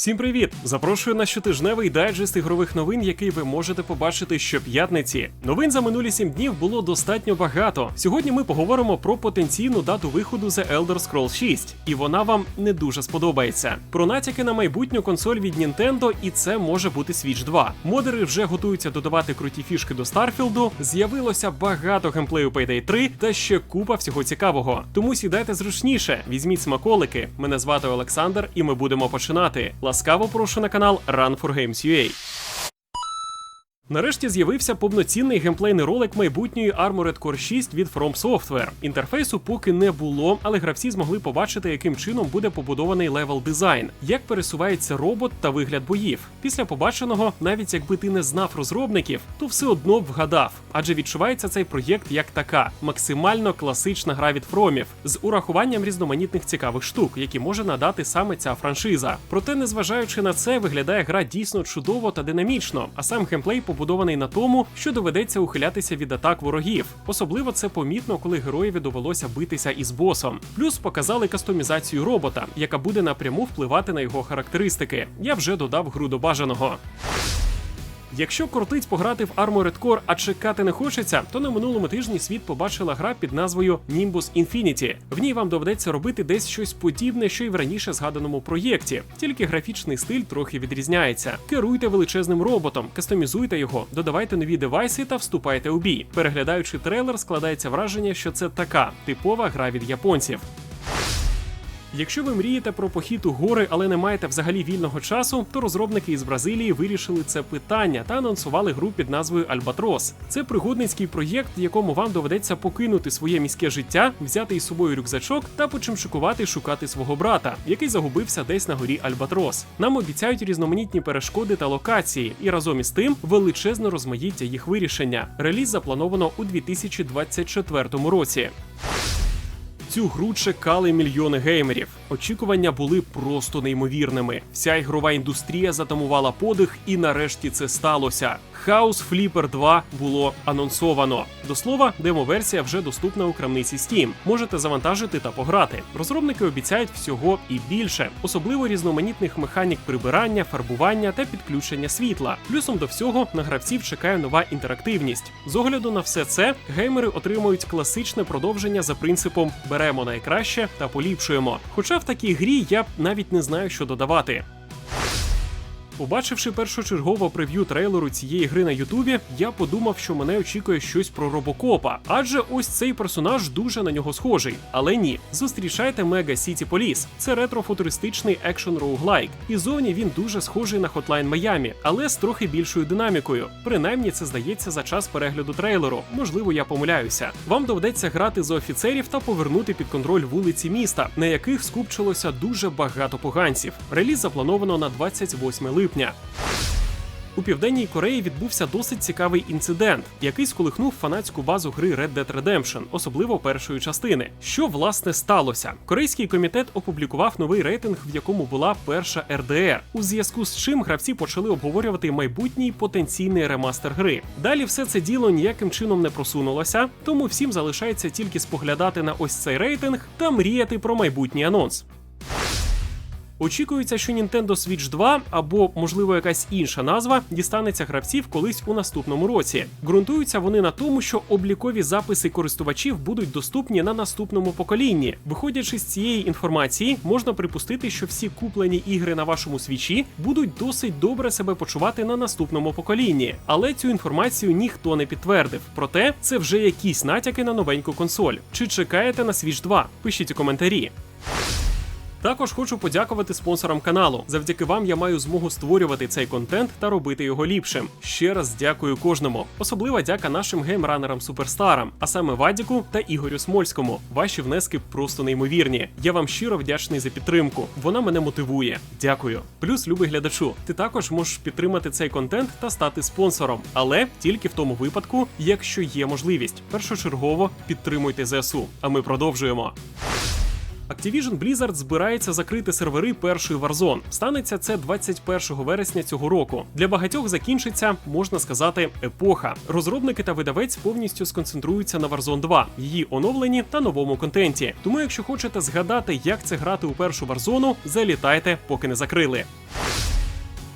Всім привіт! Запрошую на щотижневий дайджест ігрових новин, який ви можете побачити щоп'ятниці. Новин за минулі сім днів було достатньо багато. Сьогодні ми поговоримо про потенційну дату виходу The Elder Scrolls 6, і вона вам не дуже сподобається. Про натяки на майбутню консоль від Nintendo, і це може бути Switch 2. Модери вже готуються додавати круті фішки до Старфілду. З'явилося багато геймплею Payday 3 та ще купа всього цікавого. Тому сідайте зручніше, візьміть смаколики. Мене звати Олександр, і ми будемо починати. Ласкаво прошу на канал Run for Games UA. Нарешті з'явився повноцінний геймплейний ролик майбутньої Armored Core 6 від From Software. Інтерфейсу поки не було, але гравці змогли побачити, яким чином буде побудований левел дизайн, як пересувається робот та вигляд боїв. Після побаченого, навіть якби ти не знав розробників, то все одно б вгадав, адже відчувається цей проєкт як така максимально класична гра від Фромів з урахуванням різноманітних цікавих штук, які може надати саме ця франшиза. Проте, незважаючи на це, виглядає гра дійсно чудово та динамічно, а сам геймплей побудований на тому, що доведеться ухилятися від атак ворогів. Особливо це помітно, коли героєві довелося битися із босом. Плюс показали кастомізацію робота, яка буде напряму впливати на його характеристики. Я вже додав гру до бажаного. Якщо кортить пограти в Armored Core, а чекати не хочеться, то на минулому тижні світ побачила гра під назвою Nimbus Infinity. В ній вам доведеться робити десь щось подібне, що й в раніше згаданому проєкті, тільки графічний стиль трохи відрізняється. Керуйте величезним роботом, кастомізуйте його, додавайте нові девайси та вступайте у бій. Переглядаючи трейлер, складається враження, що це така типова гра від японців. Якщо ви мрієте про похід у гори, але не маєте взагалі вільного часу, то розробники із Бразилії вирішили це питання та анонсували гру під назвою Альбатрос. Це пригодницький проєкт, в якому вам доведеться покинути своє міське життя, взяти із собою рюкзачок та почимшикувати шукати свого брата, який загубився десь на горі Альбатрос. Нам обіцяють різноманітні перешкоди та локації, і разом із тим величезне розмаїття їх вирішення. Реліз заплановано у 2024 році. Цю гру чекали мільйони геймерів. Очікування були просто неймовірними. Вся ігрова індустрія затамувала подих, і нарешті це сталося. House Flipper 2 було анонсовано. До слова, демо-версія вже доступна у крамниці Steam. Можете завантажити та пограти. Розробники обіцяють всього і більше, особливо різноманітних механік прибирання, фарбування та підключення світла. Плюсом до всього на гравців чекає нова інтерактивність. З огляду на все це, геймери отримують класичне продовження за принципом беремо найкраще та поліпшуємо. Хоча в такій грі я навіть не знаю, що додавати. Побачивши першочергово прев'ю трейлеру цієї гри на Ютубі, я подумав, що мене очікує щось про робокопа, адже ось цей персонаж дуже на нього схожий. Але ні, зустрічайте Мега Сіті Поліс. Це ретро-футуристичний екшн роуглайк. І зовні він дуже схожий на Hotline Miami, але з трохи більшою динамікою. Принаймні, це здається за час перегляду трейлеру. Можливо, я помиляюся. Вам доведеться грати за офіцерів та повернути під контроль вулиці міста, на яких скупчилося дуже багато поганців. Реліз заплановано на 28 липня липня. У південній Кореї відбувся досить цікавий інцидент, який сколихнув фанатську базу гри Red Dead Redemption, особливо першої частини. Що власне сталося? Корейський комітет опублікував новий рейтинг, в якому була перша РДР, у зв'язку з чим гравці почали обговорювати майбутній потенційний ремастер гри. Далі все це діло ніяким чином не просунулося, тому всім залишається тільки споглядати на ось цей рейтинг та мріяти про майбутній анонс. Очікується, що Nintendo Switch 2 або, можливо, якась інша назва дістанеться гравців колись у наступному році. Ґрунтуються вони на тому, що облікові записи користувачів будуть доступні на наступному поколінні. Виходячи з цієї інформації, можна припустити, що всі куплені ігри на вашому свічі будуть досить добре себе почувати на наступному поколінні. Але цю інформацію ніхто не підтвердив. Проте це вже якісь натяки на новеньку консоль. Чи чекаєте на Switch 2? Пишіть у коментарі. Також хочу подякувати спонсорам каналу. Завдяки вам я маю змогу створювати цей контент та робити його ліпшим. Ще раз дякую кожному. Особлива дяка нашим геймранерам суперстарам, а саме Вадіку та Ігорю Смольському. Ваші внески просто неймовірні. Я вам щиро вдячний за підтримку. Вона мене мотивує. Дякую. Плюс, любий глядачу, ти також можеш підтримати цей контент та стати спонсором, але тільки в тому випадку, якщо є можливість. Першочергово підтримуйте ЗСУ. А ми продовжуємо. Activision Blizzard збирається закрити сервери першої Warzone. Станеться це 21 вересня цього року. Для багатьох закінчиться, можна сказати, епоха. Розробники та видавець повністю сконцентруються на Warzone 2, її оновленні та новому контенті. Тому, якщо хочете згадати, як це грати у першу Warzone, залітайте, поки не закрили.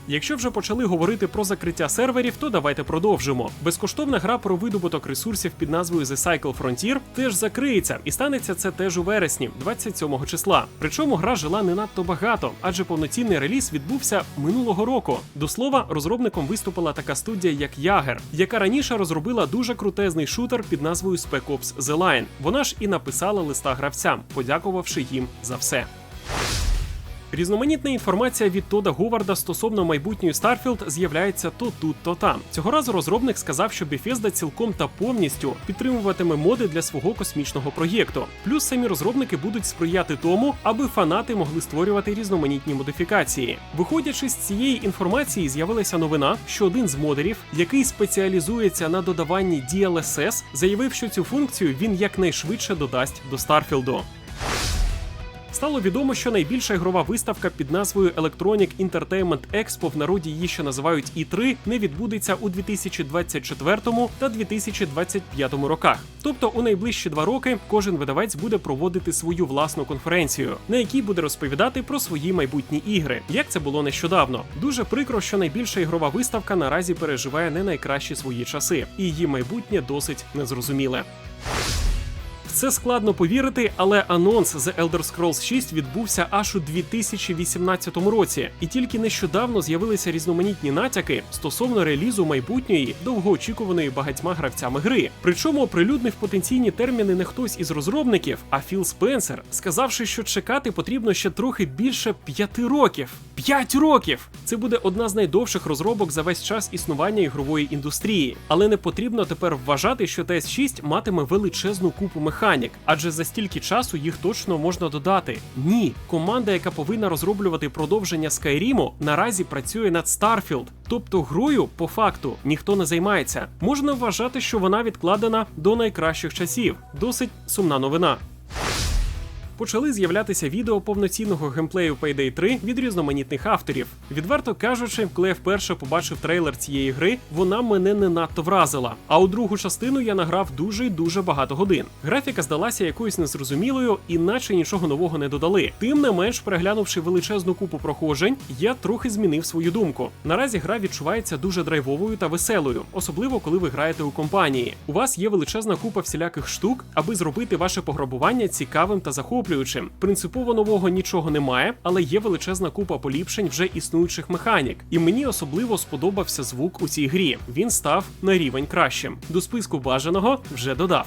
Якщо вже почали говорити про закриття серверів, то давайте продовжимо. Безкоштовна гра про видобуток ресурсів під назвою The Cycle Frontier теж закриється, і станеться це теж у вересні, 27 числа. Причому гра жила не надто багато, адже повноцінний реліз відбувся минулого року. До слова, розробником виступила така студія, як Ягер, яка раніше розробила дуже крутезний шутер під назвою Spec Ops The Line. Вона ж і написала листа гравцям, подякувавши їм за все. Різноманітна інформація від Тода Говарда стосовно майбутньої Starfield з'являється то тут, то там. Цього разу розробник сказав, що Bethesda цілком та повністю підтримуватиме моди для свого космічного проєкту. Плюс самі розробники будуть сприяти тому, аби фанати могли створювати різноманітні модифікації. Виходячи з цієї інформації, з'явилася новина, що один з модерів, який спеціалізується на додаванні DLSS, заявив, що цю функцію він якнайшвидше додасть до Старфілду. Стало відомо, що найбільша ігрова виставка під назвою Electronic Entertainment Expo, в народі її ще називають І3, не відбудеться у 2024 та 2025 роках. Тобто у найближчі два роки кожен видавець буде проводити свою власну конференцію, на якій буде розповідати про свої майбутні ігри, як це було нещодавно. Дуже прикро, що найбільша ігрова виставка наразі переживає не найкращі свої часи, і її майбутнє досить незрозуміле. Це складно повірити, але анонс The Elder Scrolls 6 відбувся аж у 2018 році, і тільки нещодавно з'явилися різноманітні натяки стосовно релізу майбутньої, довгоочікуваної багатьма гравцями гри. Причому оприлюднив потенційні терміни не хтось із розробників, а Філ Спенсер, сказавши, що чекати потрібно ще трохи більше п'яти років. П'ять років! Це буде одна з найдовших розробок за весь час існування ігрової індустрії, але не потрібно тепер вважати, що TS6 матиме величезну купу механік, адже за стільки часу їх точно можна додати. Ні, команда, яка повинна розроблювати продовження Skyrim, наразі працює над Starfield. Тобто грою, по факту, ніхто не займається. Можна вважати, що вона відкладена до найкращих часів. Досить сумна новина почали з'являтися відео повноцінного геймплею Payday 3 від різноманітних авторів. Відверто кажучи, коли я вперше побачив трейлер цієї гри, вона мене не надто вразила. А у другу частину я награв дуже й дуже багато годин. Графіка здалася якоюсь незрозумілою, іначе нічого нового не додали. Тим не менш, переглянувши величезну купу проходжень, я трохи змінив свою думку. Наразі гра відчувається дуже драйвовою та веселою, особливо коли ви граєте у компанії. У вас є величезна купа всіляких штук, аби зробити ваше пограбування цікавим та захопливим захоплюючим. Принципово нового нічого немає, але є величезна купа поліпшень вже існуючих механік. І мені особливо сподобався звук у цій грі. Він став на рівень кращим. До списку бажаного вже додав.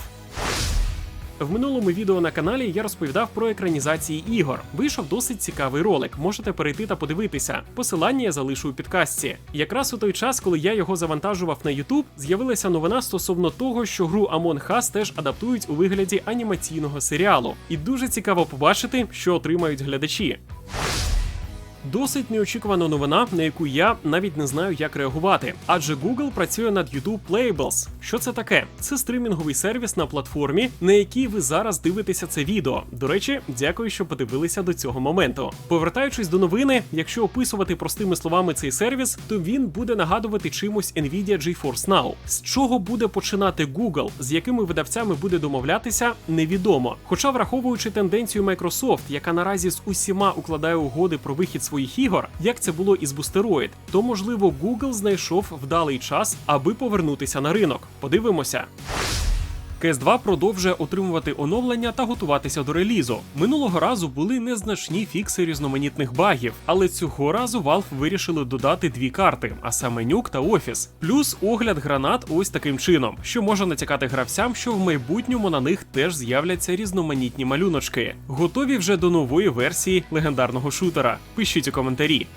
В минулому відео на каналі я розповідав про екранізації ігор. Вийшов досить цікавий ролик. Можете перейти та подивитися. Посилання я залишу у підкасті. Якраз у той час, коли я його завантажував на YouTube, з'явилася новина стосовно того, що гру Among Us теж адаптують у вигляді анімаційного серіалу. І дуже цікаво побачити, що отримають глядачі. Досить неочікувана новина, на яку я навіть не знаю, як реагувати. Адже Google працює над YouTube Playables. Що це таке? Це стримінговий сервіс на платформі, на якій ви зараз дивитеся це відео. До речі, дякую, що подивилися до цього моменту. Повертаючись до новини, якщо описувати простими словами цей сервіс, то він буде нагадувати чимось Nvidia GeForce Now. З чого буде починати Google, з якими видавцями буде домовлятися, невідомо. Хоча, враховуючи тенденцію Microsoft, яка наразі з усіма укладає угоди про вихід своїх своїх ігор, як це було із Boosteroid, то можливо Google знайшов вдалий час, аби повернутися на ринок. Подивимося. КС2 продовжує отримувати оновлення та готуватися до релізу. Минулого разу були незначні фікси різноманітних багів, але цього разу Valve вирішили додати дві карти, а саме нюк та офіс. Плюс огляд гранат ось таким чином, що може натякати гравцям, що в майбутньому на них теж з'являться різноманітні малюночки. Готові вже до нової версії легендарного шутера. Пишіть у коментарі.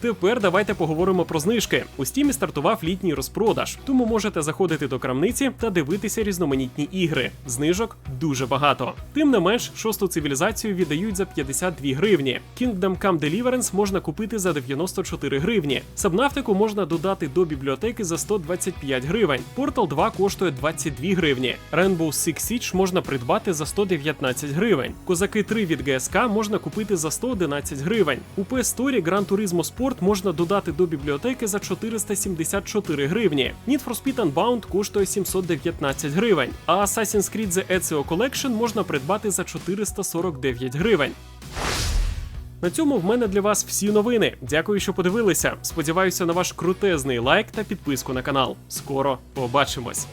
Тепер давайте поговоримо про знижки. У стімі стартував літній розпродаж, тому можете заходити до крамниці та дивитися різноманітні ігри. Знижок дуже багато. Тим не менш, шосту цивілізацію віддають за 52 гривні. Kingdom Come Deliverance можна купити за 94 гривні. Сабнафтику можна додати до бібліотеки за 125 гривень. Portal 2 коштує 22 гривні. Rainbow Six Siege можна придбати за 119 гривень. Козаки 3 від ГСК можна купити за 111 гривень. У PS Store Gran Turismo Sport Спорт можна додати до бібліотеки за 474 гривні. Need for Speed Unbound коштує 719 гривень, а Assassin's Creed The Ezio Collection можна придбати за 449 гривень. На цьому в мене для вас всі новини. Дякую, що подивилися. Сподіваюся на ваш крутезний лайк та підписку на канал. Скоро побачимось.